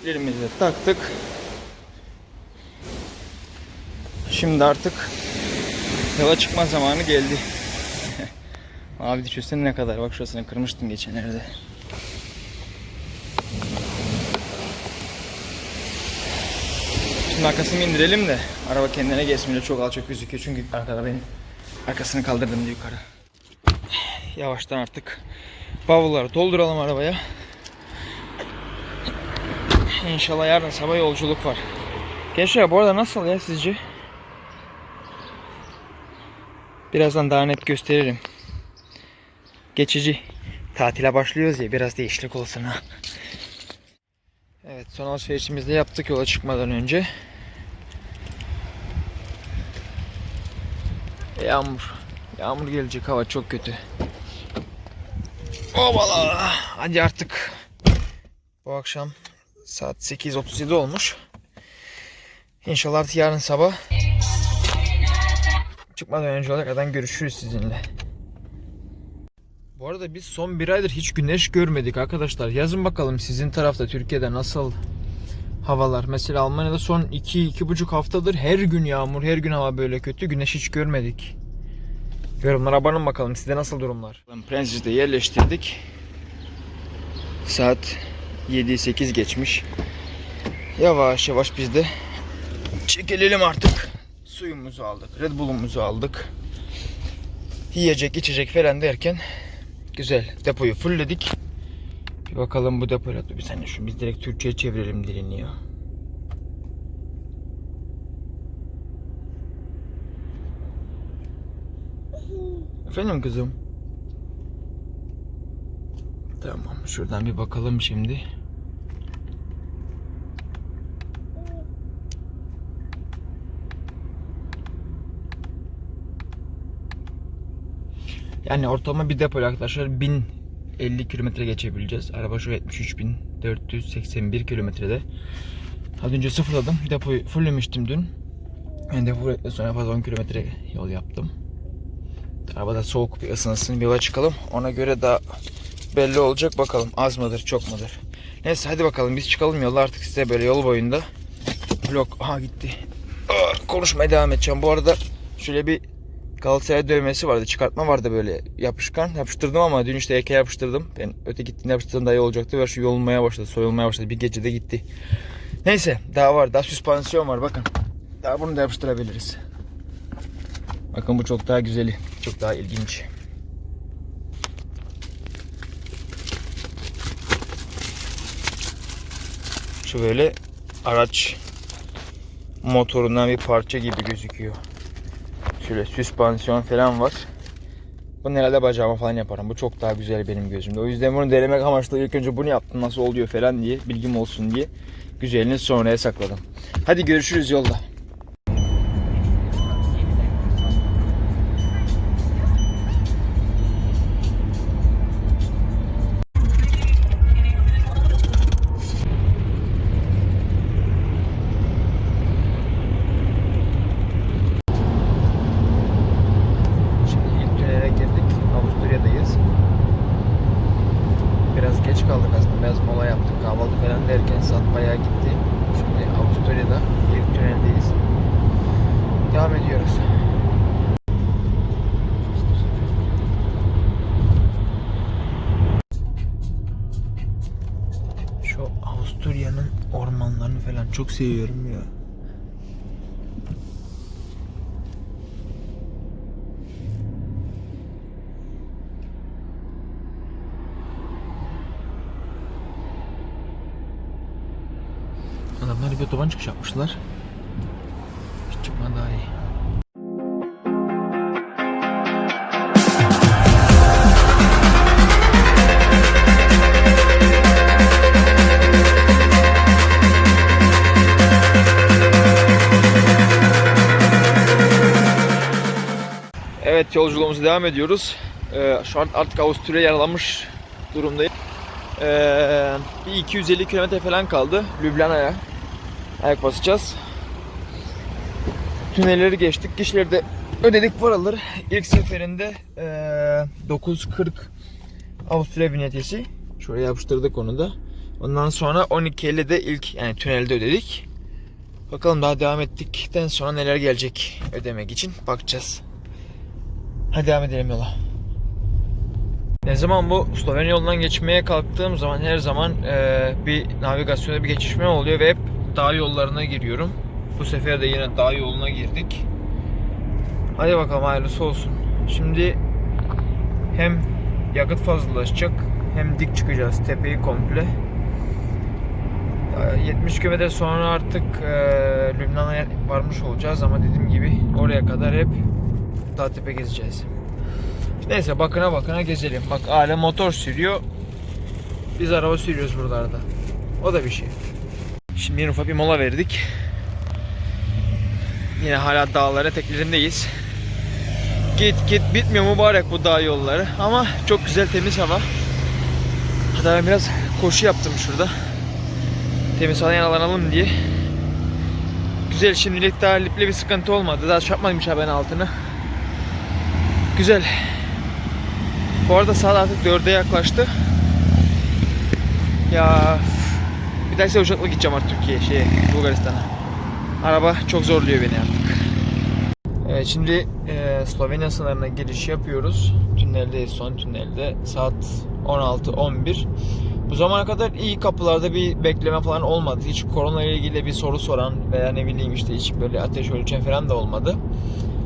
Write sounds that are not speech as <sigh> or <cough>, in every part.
Kliplerimizi de taktık. Şimdi artık yola çıkma zamanı geldi. <laughs> Abi düşünsene ne kadar. Bak şurasını kırmıştım geçenlerde. Şimdi arkasını indirelim de araba kendine geçmiyor. Çok alçak gözüküyor çünkü arkada benim arkasını kaldırdım yukarı. Yavaştan artık bavulları dolduralım arabaya. İnşallah yarın sabah yolculuk var. Gençler bu arada nasıl ya sizce? Birazdan daha net gösteririm. Geçici. Tatile başlıyoruz ya biraz değişiklik olsun ha. Evet son alışverişimizi de yaptık yola çıkmadan önce. Yağmur. Yağmur gelecek hava çok kötü. Obala. Hadi artık. Bu akşam saat 8.37 olmuş. İnşallah yarın sabah çıkmadan önce olarak görüşürüz sizinle. Bu arada biz son bir aydır hiç güneş görmedik arkadaşlar. Yazın bakalım sizin tarafta Türkiye'de nasıl havalar. Mesela Almanya'da son 2-2,5 haftadır her gün yağmur, her gün hava böyle kötü. Güneş hiç görmedik. Yorumlara abanın bakalım sizde nasıl durumlar. Prensiz'de yerleştirdik. Saat 7-8 geçmiş. Yavaş yavaş biz de çekilelim artık. Suyumuzu aldık, Red Bull'umuzu aldık. Yiyecek, içecek falan derken güzel depoyu fullledik. Bir bakalım bu depoyla bir saniye şu biz direkt Türkçe'ye çevirelim dilini ya. Efendim kızım. Tamam şuradan bir bakalım şimdi. Yani ortalama bir depo arkadaşlar 1050 kilometre geçebileceğiz. Araba şu 73.481 kilometrede. Az önce sıfırladım. Depoyu fulllemiştim dün. Yani depo sonra fazla 10 kilometre yol yaptım. Arabada soğuk bir ısınsın bir yola çıkalım. Ona göre daha belli olacak bakalım az mıdır çok mudur. Neyse hadi bakalım biz çıkalım yola artık size böyle yol boyunda vlog aha gitti. Aa, konuşmaya devam edeceğim. Bu arada şöyle bir Galatasaray dövmesi vardı. Çıkartma vardı böyle yapışkan. Yapıştırdım ama dün işte eke yapıştırdım. Ben öte gittiğinde yapıştırdım daha iyi olacaktı. Ve şu yolunmaya başladı. Soyulmaya başladı. Bir gecede gitti. Neyse daha var. Daha süspansiyon var bakın. Daha bunu da yapıştırabiliriz. Bakın bu çok daha güzeli. Çok daha ilginç. Şu böyle araç motorundan bir parça gibi gözüküyor. Şöyle süspansiyon falan var. Bunu herhalde bacağıma falan yaparım. Bu çok daha güzel benim gözümde. O yüzden bunu denemek amaçlı ilk önce bunu yaptım. Nasıl oluyor falan diye. Bilgim olsun diye. Güzelini sonraya sakladım. Hadi görüşürüz yolda. Devam ediyoruz. Şu Avusturya'nın ormanlarını falan çok seviyorum ya. Adamlar bir otoban çıkış yapmışlar. Evet yolculuğumuza devam ediyoruz. Ee, şu an artık Avusturya yaralanmış durumdayım. Ee, bir 250 kilometre falan kaldı Ljubljana'ya. Ayak basacağız. Tünelleri geçtik. Kişileri de ödedik paraları. İlk seferinde ee, 9.40 Avusturya vinyetesi. Şuraya yapıştırdık onu da. Ondan sonra 12.50'de ilk yani tünelde ödedik. Bakalım daha devam ettikten sonra neler gelecek ödemek için bakacağız. Hadi devam edelim yola. Ne zaman bu Slovenya yolundan geçmeye kalktığım zaman her zaman eee, bir navigasyonda bir geçişme oluyor ve hep dağ yollarına giriyorum. Bu sefer de yine dağ yoluna girdik. Hadi bakalım hayırlısı olsun. Şimdi hem yakıt fazlalaşacak hem dik çıkacağız tepeyi komple. Ee, 70 km sonra artık e, Lübnan'a varmış olacağız ama dediğim gibi oraya kadar hep dağ tepe gezeceğiz. Neyse bakına bakına gezelim. Bak aile motor sürüyor. Biz araba sürüyoruz buralarda. O da bir şey. Şimdi yine ufak bir mola verdik. Yine hala dağlara teklerindeyiz. Git git bitmiyor mübarek bu dağ yolları. Ama çok güzel temiz hava. Hatta ben biraz koşu yaptım şurada. Temiz hava yaralanalım diye. Güzel şimdilik daha liple bir sıkıntı olmadı. Daha çarpmamış ha ben altını. Güzel. Bu arada saat artık 4'e yaklaştı. Ya bir dahaki uçakla gideceğim artık Türkiye'ye, şeye, Bulgaristan'a. Araba çok zorluyor beni artık. Evet, şimdi e, Slovenya sınırına giriş yapıyoruz. Tüneldeyiz, son tünelde. Saat 16-11. Bu zamana kadar iyi kapılarda bir bekleme falan olmadı. Hiç korona ile ilgili bir soru soran veya ne bileyim işte hiç böyle ateş ölçen falan da olmadı.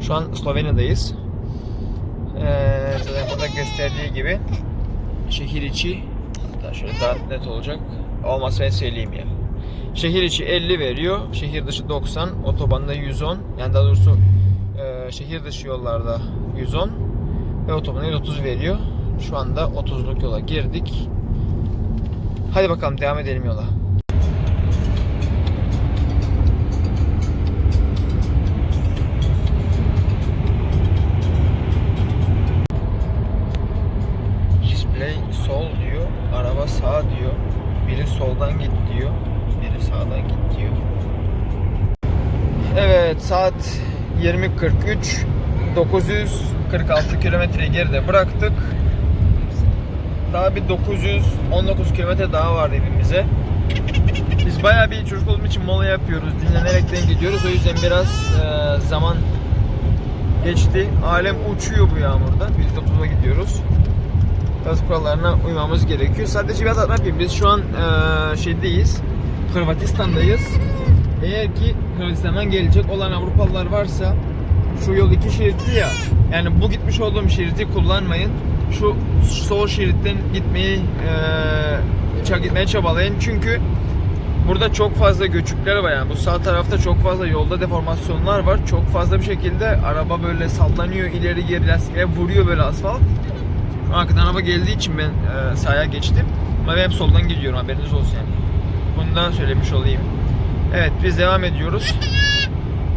Şu an Slovenya'dayız. Ee, burada gösterdiği gibi şehir içi hatta şöyle daha net olacak. Olmazsa ben söyleyeyim ya. Şehir içi 50 veriyor. Şehir dışı 90. Otobanda 110. Yani daha doğrusu e, şehir dışı yollarda 110 ve otobanda 130 veriyor. Şu anda 30'luk yola girdik. Hadi bakalım devam edelim yola. Sağ diyor. Biri soldan git diyor, biri sağdan git diyor. Evet, saat 20.43. 946 kilometre geride bıraktık. Daha bir 919 kilometre daha var evimize. Biz bayağı bir çocuk olduğum için mola yapıyoruz. Dinlenerekten gidiyoruz. O yüzden biraz e, zaman geçti. Alem uçuyor bu yağmurda. Biz de 30'a gidiyoruz. Gaz kurallarına uymamız gerekiyor. Sadece biraz anlatayım. Biz şu an e, şeydeyiz. Hırvatistan'dayız. Eğer ki Hırvatistan'dan gelecek olan Avrupalılar varsa şu yol iki şeritli ya. Yani bu gitmiş olduğum şeridi kullanmayın. Şu sol şeritten gitmeyi e, gitmeye çabalayın. Çünkü burada çok fazla göçükler var yani. Bu sağ tarafta çok fazla yolda deformasyonlar var. Çok fazla bir şekilde araba böyle sallanıyor ileri geri lastiklere vuruyor böyle asfalt. Arkadan araba geldiği için ben e, sağa geçtim. Ama hep soldan gidiyorum haberiniz olsun yani. Bunu da söylemiş olayım. Evet biz devam ediyoruz.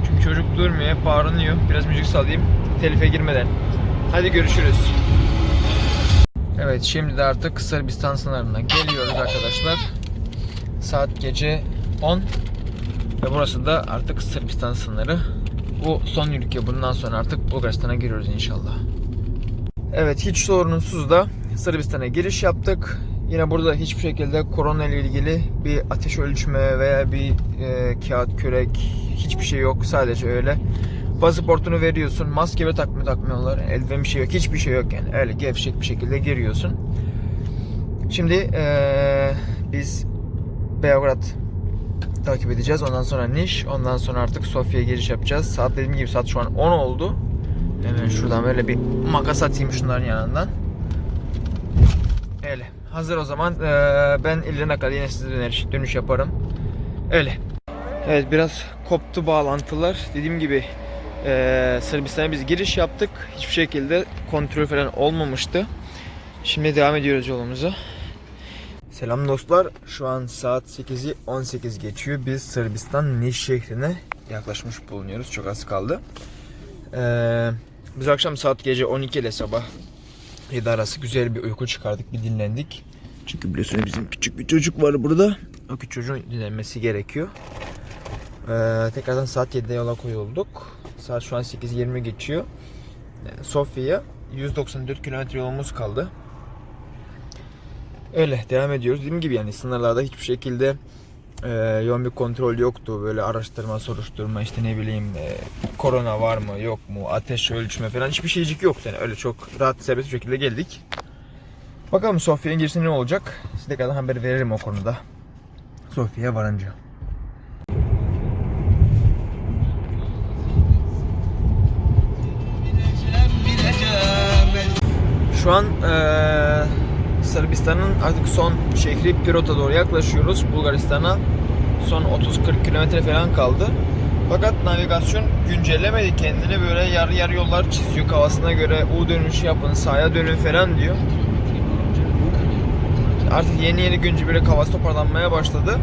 Çünkü çocuk durmuyor, hep bağırınıyor. Biraz müzik salayım, telife girmeden. Hadi görüşürüz. Evet, şimdi de artık Sırbistan sınırına geliyoruz arkadaşlar. Saat gece 10 ve burası da artık Sırbistan sınırı. Bu son ülke. Bundan sonra artık Bulgaristan'a giriyoruz inşallah. Evet, hiç sorunsuz da Sırbistan'a giriş yaptık. Yine burada hiçbir şekilde korona ile ilgili bir ateş ölçme veya bir e, kağıt kürek hiçbir şey yok. Sadece öyle. Pasaportunu veriyorsun. Maske ve takmıyor takmıyorlar. Eldiven bir şey yok. Hiçbir şey yok yani. Öyle gevşek bir şekilde giriyorsun. Şimdi e, biz Beograd takip edeceğiz. Ondan sonra Niş. Ondan sonra artık Sofya'ya giriş yapacağız. Saat dediğim gibi saat şu an 10 oldu. Hemen şuradan böyle bir makas atayım şunların yanından. Öyle. Hazır o zaman. Ee, ben ilerine kadar yine size dönüş, dönüş yaparım. Öyle. Evet biraz koptu bağlantılar. Dediğim gibi ee, Sırbistan'a biz giriş yaptık. Hiçbir şekilde kontrol falan olmamıştı. Şimdi devam ediyoruz yolumuza. Selam dostlar. Şu an saat 8'i 18 geçiyor. Biz Sırbistan Niş şehrine yaklaşmış bulunuyoruz. Çok az kaldı. Ee, biz akşam saat gece 12 ile sabah 7 arası güzel bir uyku çıkardık, bir dinlendik. Çünkü biliyorsunuz bizim küçük bir çocuk var burada. O küçük çocuğun dinlenmesi gerekiyor. Ee, tekrardan saat 7'de yola koyulduk. Saat şu an 8.20 geçiyor. Sofya'ya 194 kilometre yolumuz kaldı. Öyle devam ediyoruz. Dediğim gibi yani sınırlarda hiçbir şekilde e, yoğun bir kontrol yoktu. Böyle araştırma, soruşturma işte ne bileyim e, korona var mı yok mu ateş ölçme falan hiçbir şeycik yoktu. Yani öyle çok rahat serbest bir şekilde geldik. Bakalım Sofya'nın girişinde ne olacak? Size kadar haber veririm o konuda. Sofya'ya varınca. Şu an eee, Sırbistan'ın artık son şehri Pirot'a doğru yaklaşıyoruz. Bulgaristan'a son 30-40 kilometre falan kaldı. Fakat navigasyon güncellemedi kendini böyle yarı yarı yollar çiziyor kafasına göre U dönüşü yapın sağa dönün falan diyor. Artık yeni yeni günce böyle kafası toparlanmaya başladı.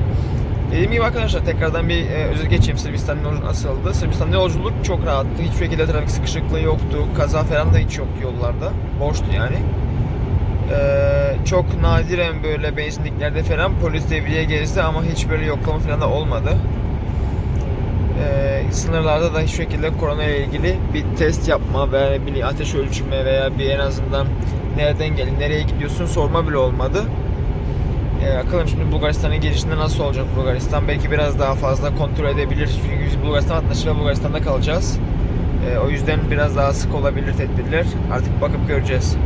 Dediğim gibi arkadaşlar tekrardan bir e, özet geçeyim Sırbistan'ın yolculuk nasıldı. Sırbistan'da yolculuk çok rahattı. Hiçbir şekilde trafik sıkışıklığı yoktu. Kaza falan da hiç yoktu yollarda. Boştu yani. Ee, çok nadiren böyle benzinliklerde falan polis devreye gezdi ama hiç böyle yoklama falan da olmadı. Ee, sınırlarda da hiçbir şekilde korona ile ilgili bir test yapma veya bir ateş ölçme veya bir en azından nereden gelin, nereye gidiyorsun sorma bile olmadı. Ee, bakalım şimdi Bulgaristan'ın girişinde nasıl olacak Bulgaristan? Belki biraz daha fazla kontrol edebilir. Çünkü Bulgaristan ve Bulgaristan'da kalacağız. Ee, o yüzden biraz daha sık olabilir tedbirler. Artık bakıp göreceğiz.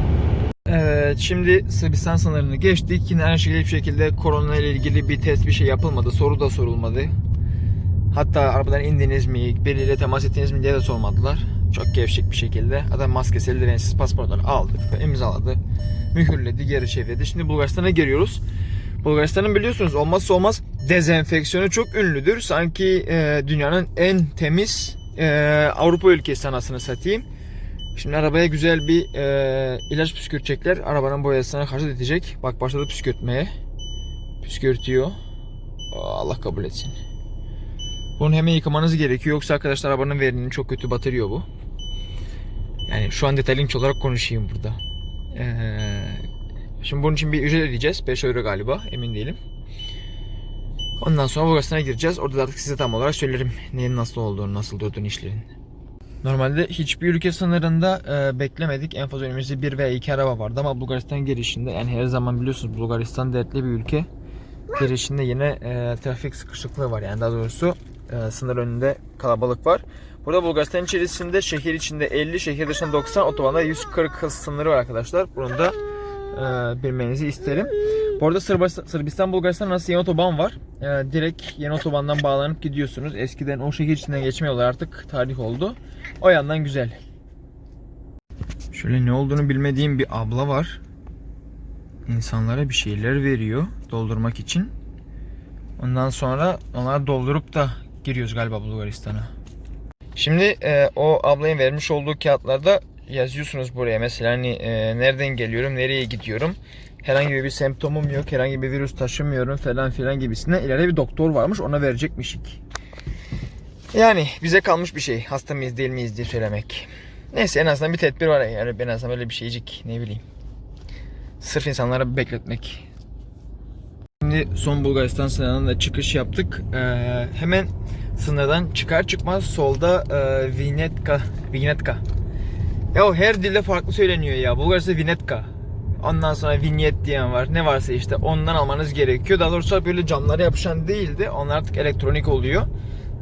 Evet, şimdi Sırbistan sınırını geçtik. Yine her şekilde bir şekilde korona ile ilgili bir test bir şey yapılmadı. Soru da sorulmadı. Hatta arabadan indiniz mi, biriyle temas ettiniz mi diye de sormadılar. Çok gevşek bir şekilde. Adam maskesi, eldivensiz pasaportları aldı, imzaladı, mühürledi, geri çevirdi. Şimdi Bulgaristan'a giriyoruz. Bulgaristan'ın biliyorsunuz olmazsa olmaz dezenfeksiyonu çok ünlüdür. Sanki e, dünyanın en temiz e, Avrupa ülkesi anasını satayım. Şimdi arabaya güzel bir e, ilaç püskürtecekler. Arabanın boyasına karşı edecek. Bak başladı püskürtmeye. Püskürtüyor. Allah kabul etsin. Bunu hemen yıkamanız gerekiyor. Yoksa arkadaşlar arabanın verimini çok kötü batırıyor bu. Yani şu an detaylı olarak konuşayım burada. Ee, şimdi bunun için bir ücret ödeyeceğiz. 5 euro galiba. Emin değilim. Ondan sonra Bulgaristan'a gireceğiz. Orada da artık size tam olarak söylerim neyin nasıl olduğunu, nasıl durduğunu işlerin. Normalde hiçbir ülke sınırında e, beklemedik. En fazla önümüzde bir veya iki araba vardı ama Bulgaristan girişinde yani her zaman biliyorsunuz Bulgaristan dertli bir ülke. Girişinde yine e, trafik sıkışıklığı var yani daha doğrusu e, sınır önünde kalabalık var. Burada Bulgaristan içerisinde şehir içinde 50, şehir dışında 90, otobanda 140 hız sınırı var arkadaşlar. Bunu da e, bilmenizi isterim. Bu arada Sırbistan, Sırbistan Bulgaristan arası yeni otoban var. E, direkt yeni otobandan bağlanıp gidiyorsunuz. Eskiden o şehir içinden geçmiyorlar artık tarih oldu. O yandan güzel. Şöyle ne olduğunu bilmediğim bir abla var. İnsanlara bir şeyler veriyor doldurmak için. Ondan sonra onları doldurup da giriyoruz galiba Bulgaristan'a. Şimdi e, o ablayın vermiş olduğu kağıtlarda yazıyorsunuz buraya mesela hani e, nereden geliyorum, nereye gidiyorum. Herhangi bir semptomum yok, herhangi bir virüs taşımıyorum falan filan gibisine. İleride bir doktor varmış ona verecekmişik. Yani bize kalmış bir şey. Hasta mıyız değil miyiz diye söylemek. Neyse en azından bir tedbir var yani en azından böyle bir şeycik ne bileyim. Sırf insanlara bekletmek. Şimdi son Bulgaristan sınırından da çıkış yaptık. Ee, hemen sınırdan çıkar çıkmaz solda e, Vinetka. Vinetka. Ya her dilde farklı söyleniyor ya. Bulgarca Vinetka. Ondan sonra vinyet diyen var. Ne varsa işte ondan almanız gerekiyor. Daha doğrusu böyle camlara yapışan değildi. Onlar artık elektronik oluyor.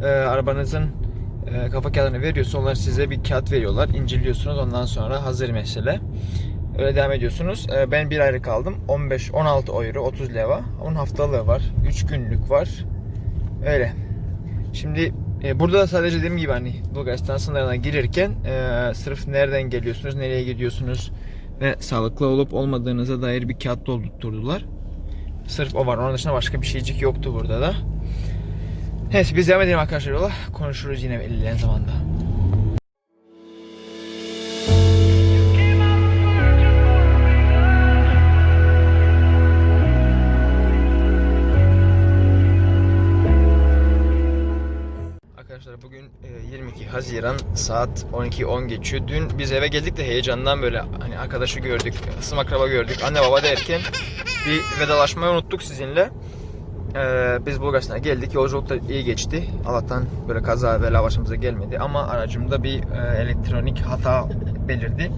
Ee, arabanızın e, kafa kağıdını veriyorsun. Onlar size bir kağıt veriyorlar. İnceliyorsunuz. Ondan sonra hazır mesele. Öyle devam ediyorsunuz. Ee, ben bir ayrı kaldım. 15, 16 euro, 30 leva. Onun haftalığı var. 3 günlük var. Öyle. Şimdi e, burada da sadece dediğim gibi hani Bulgaristan sınırına girirken e, sırf nereden geliyorsunuz, nereye gidiyorsunuz ve sağlıklı olup olmadığınıza dair bir kağıt doldurtturdular. Sırf o var. Onun dışında başka bir şeycik yoktu burada da. Neyse biz devam edelim arkadaşlar yola. Konuşuruz yine ilerleyen zamanda. Haziran saat 12.10 geçiyor. Dün biz eve geldik de heyecandan böyle hani arkadaşı gördük, ısım akraba gördük, anne baba derken bir vedalaşmayı unuttuk sizinle. Ee, biz Bulgaristan'a geldik. Yolculuk da iyi geçti. Allah'tan böyle kaza bela başımıza gelmedi. Ama aracımda bir e, elektronik hata belirdi.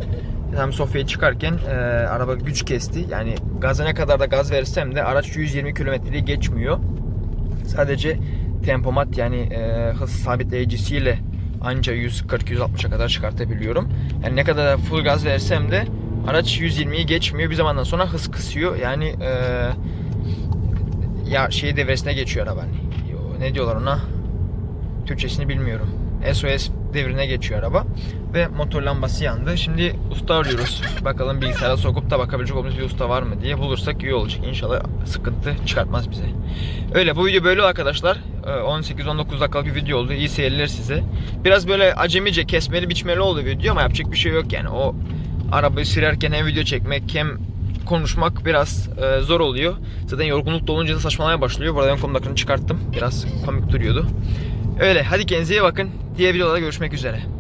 Tam Sofya'ya çıkarken e, araba güç kesti. Yani gaza ne kadar da gaz versem de araç 120 kilometreyi geçmiyor. Sadece tempomat yani e, hız sabitleyicisiyle anca 140-160'a kadar çıkartabiliyorum. Yani ne kadar da full gaz versem de araç 120'yi geçmiyor. Bir zamandan sonra hız kısıyor. Yani e, ya şey devresine geçiyor araba. Ne diyorlar ona? Türkçesini bilmiyorum. SOS devrine geçiyor araba. Ve motor lambası yandı. Şimdi usta arıyoruz. Bakalım bilgisayara sokup da bakabilecek olduğumuz bir usta var mı diye bulursak iyi olacak. İnşallah sıkıntı çıkartmaz bize. Öyle bu video böyle arkadaşlar. Ee, 18-19 dakikalık bir video oldu. İyi seyirler size. Biraz böyle acemice kesmeli biçmeli oldu video ama yapacak bir şey yok yani. O arabayı sürerken hem video çekmek hem konuşmak biraz e, zor oluyor. Zaten yorgunluk dolunca da saçmalamaya başlıyor. Bu arada ön komdakını çıkarttım. Biraz komik duruyordu. Öyle hadi kendinize iyi bakın. Diğer videolarda görüşmek üzere.